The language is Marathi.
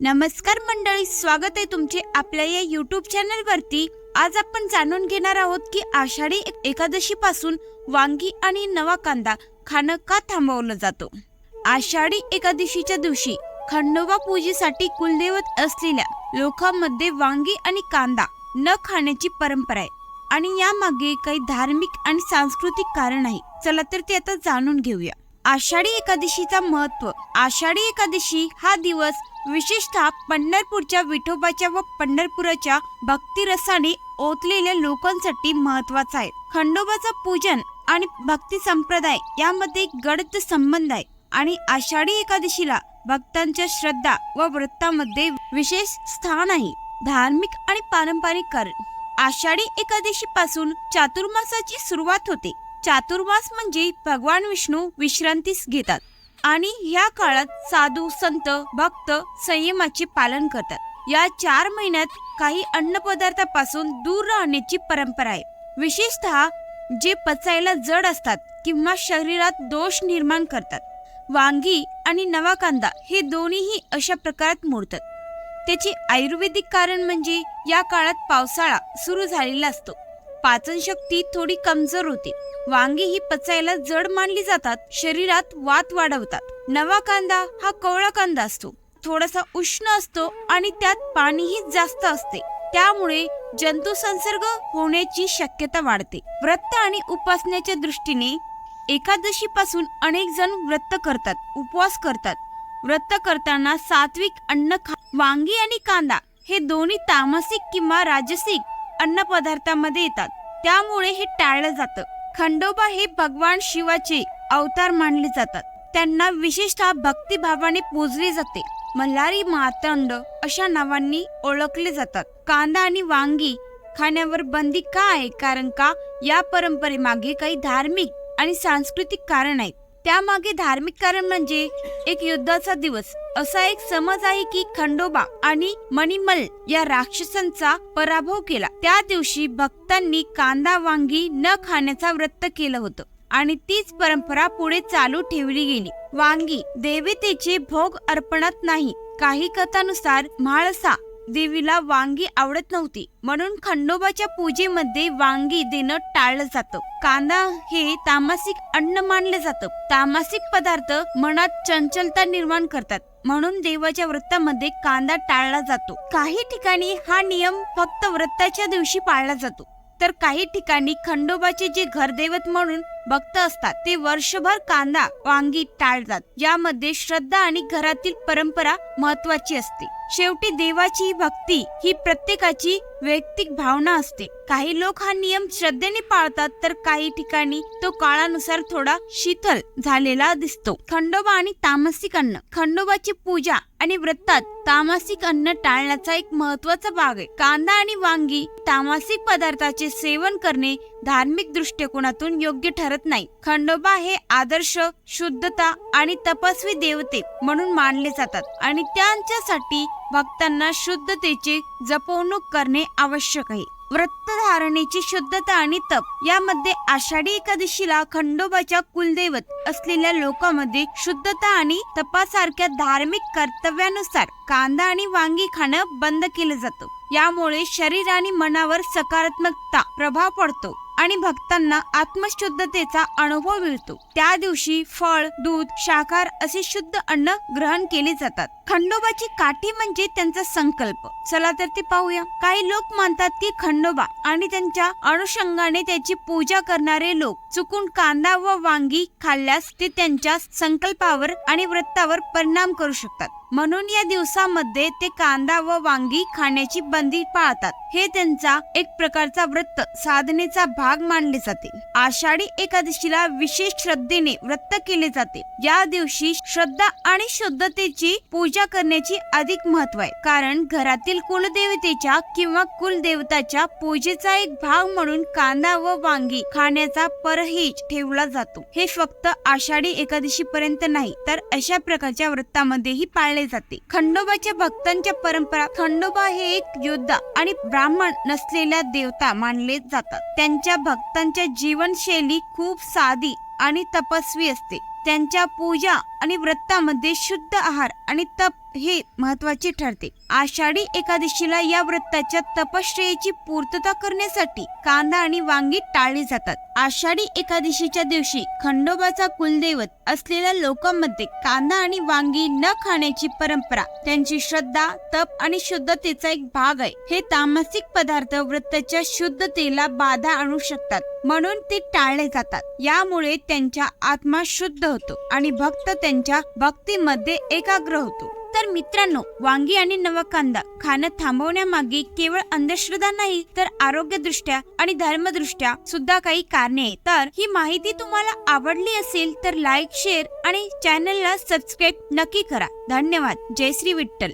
नमस्कार मंडळी स्वागत आहे तुमचे आपल्या या युट्यूब चॅनल वरती. आज आपण जाणून घेणार आहोत की आषाढी एकादशी पासून वांगी आणि नवा कांदा खाणं का थांबवलं जातो? आषाढी एकादशीच्या दिवशी खंडोबा पूजेसाठी कुलदैवत असलेल्या लोकांमध्ये वांगी आणि कांदा न खाण्याची परंपरा आहे. आणि यामागे काही धार्मिक आणि सांस्कृतिक कारण आहे. चला तर ते आता जाणून घेऊया. आषाढी एकादशीचा महत्त्व आषाढी एकादशी हा दिवस विशेषतः पंढरपूरच्या विठोबाच्या व पंढरपुराच्या भक्तिरसाने ओतलेल्या लोकांसाठी महत्त्वाचा आहे. खंडोबाचं पूजन आणि भक्ती संप्रदाय यामध्ये गडद संबंध आहे आणि आषाढी एकादशीला भक्तांच्या श्रद्धा व व्रतामध्ये विशेष स्थान आहे. धार्मिक आणि पारंपरिक कारण. आषाढी एकादशी पासून चातुर्मासाची सुरुवात होते. चातुर्मास म्हणजे भगवान विष्णू विश्रांतीस घेतात. आणि ह्या काळात साधू संत भक्त संयमाचे पालन करतात. या चार महिन्यात काही अन्नपदार्थापासून दूर राहण्याची परंपरा आहे. विशेषतः जे पचायला जड असतात किंवा शरीरात दोष निर्माण करतात. वांगी आणि नवा कांदा हे दोन्हीही अशा प्रकारात मोडतात त्याचे आयुर्वेदिक कारण म्हणजे या काळात पावसाळा सुरू झालेला असतो. पाचन शक्ती थोडी कमजोर होते. वांगी ही पचायला जड मानली जातात शरीरात वात वाढवतात. नवा कांदा हा कवळा कांदा असतो. थोडासा उष्ण असतो आणि त्यात पाणीही जास्त असते. त्यामुळे जंतू संसर्ग होण्याची शक्यता वाढते. व्रत आणि उपासण्याच्या दृष्टीने एकादशी पासून अनेक जण व्रत करतात उपवास करतात. व्रत करताना सात्विक अन्न खा वांगी आणि कांदा हे दोन्ही तामसिक किंवा राजसिक अन्नपदार्थामध्ये येतात. त्यामुळे हे टाळलं जातं. खंडोबा हे भगवान शिवाचे अवतार मानले जातात. त्यांना विशेषतः भक्तिभावाने पूजले जाते. मल्हारी मातंड अशा नावांनी ओळखले जातात. कांदा आणि वांगी खाण्यावर बंदी का आहे? कारण का या परंपरेमागे काही धार्मिक आणि सांस्कृतिक कारण आहेत? त्यामागे धार्मिक कारण म्हणजे एक युद्धाचा दिवस. असा एक समज आहे की खंडोबा आणि मणिमल या राक्षसांचा पराभव केला. त्या दिवशी भक्तांनी कांदा वांगी न खाण्याचा व्रत केलं होतं आणि तीच परंपरा पुढे चालू ठेवली गेली. वांगी देवतेचे भोग अर्पणात नाही. काही कथानुसार म्हाळसा देवीला वांगी आवडत नव्हती. म्हणून खंडोबाच्या पूजेमध्ये वांगी देणं टाळलं जातं. कांदा हे तामासिक अन्न मानलं जातं. तामासिक पदार्थ मनात चंचलता निर्माण करतात. म्हणून देवाच्या व्रतामध्ये कांदा टाळला जातो. काही ठिकाणी हा नियम फक्त व्रताच्या दिवशी पाळला जातो. तर काही ठिकाणी खंडोबाचे जे घरदैवत म्हणून भक्त असतात ते वर्षभर कांदा वांगी टाळतात. यामध्ये श्रद्धा आणि घरातील परंपरा महत्वाची असते. शेवटी देवाची भक्ती ही प्रत्येकाची वैयक्तिक भावना असते. काही लोक हा नियम श्रद्धेने पाळतात तर काही ठिकाणी तो काळानुसार थोडा शिथल झालेला दिसतो. खंडोबा आणि तामसिक अन्न. खंडोबाची पूजा आणि व्रतात तामसिक अन्न टाळण्याचा एक महत्त्वाचा भाग आहे. कांदा आणि वांगी तामसिक पदार्थाचे सेवन करणे धार्मिक दृष्टिकोनातून योग्य ठरत नाही. खंडोबा हे आदर्श शुद्धता आणि तपस्वी देवते म्हणून मानले जातात आणि त्यांच्यासाठी भक्तांना शुद्धतेची जपवणूक करणे आवश्यक आहे. व्रतधारणेची शुद्धता आणि तप यामध्ये आषाढी एकादशीला खंडोबाच्या कुलदैवत असलेल्या लोकांमध्ये शुद्धता आणि तपासारख्या धार्मिक कर्तव्यानुसार कांदा आणि वांगी खाणं बंद केलं जातं. यामुळे शरीर आणि मनावर सकारात्मकता प्रभाव पडतो. आणि भक्तांना आत्मशुद्धतेचा अनुभव मिळतो. त्या दिवशी फळ दूध शाकार असे शुद्ध अन्न ग्रहण केले जातात. खंडोबाची काठी म्हणजे त्यांचा संकल्प. चला तर ते पाहूया. काही लोक मानतात की खंडोबा आणि त्यांच्या अनुषंगाने त्याची पूजा करणारे लोक चुकून कांदा व वांगी खाल्ल्यास ते त्यांच्या संकल्पावर आणि व्रतावर परिणाम करू शकतात. म्हणून या दिवसामध्ये ते कांदा व वांगी खाण्याची बंदी पाळतात. हे त्यांचा एक प्रकारचा व्रत साधनेचा भाग मानले जाते. आषाढी एकादशीला विशेष श्रद्धेने व्रत केले जाते. या दिवशी श्रद्धा आणि शुद्धतेची पूजा करण्याची अधिक महत्त्व आहे. कारण घरातील कुलदेवतेच्या किंवा कुलदेवताच्या पूजेचा एक भाग म्हणून कांदा व वांगी खाण्याचा परहेज ठेवला जातो. हे फक्त आषाढी एकादशी पर्यंत नाही तर अशा प्रकारच्या व्रतामध्येही पाळले जाते. खंडोबाच्या भक्तांच्या परंपरा खंडोबा हे एक योद्धा आणि ब्राह्मण नसलेल्या देवता मानले जातात. त्यांच्या भक्तांच्या जीवनशैली खूप साधी आणि तपस्वी असते. त्यांच्या पूजा आणि व्रतामध्ये शुद्ध आहार आणि तप हे महत्त्वाचे ठरते. आषाढी एकादशीला या व्रताच्या तपश्चर्याची पूर्तता करण्यासाठी कांदा आणि वांगी टाळली जातात. आषाढी एकादशीच्या दिवशी खंडोबाचा कुलदैवत असलेल्या लोकांमध्ये कांदा आणि वांगी न खाण्याची परंपरा त्यांची श्रद्धा तप आणि शुद्धतेचा एक भाग आहे. हे तामसिक पदार्थ व्रताच्या शुद्धतेला बाधा आणू शकतात म्हणून ते टाळले जातात. यामुळे त्यांच्या आत्मा शुद्ध होतो आणि भक्त त्यांच्या भक्तीमध्ये एकाग्र होतो. तर मित्रांनो वांगी आणि नवा कांदा खाणं थांबवण्यामागे केवळ अंधश्रद्धा नाही तर आरोग्यदृष्ट्या आणि धर्मदृष्ट्या सुद्धा काही कारणे आहेत. तर ही माहिती तुम्हाला आवडली असेल तर लाईक शेअर आणि चॅनलला सबस्क्राईब नक्की करा. धन्यवाद. जय श्री विठ्ठल.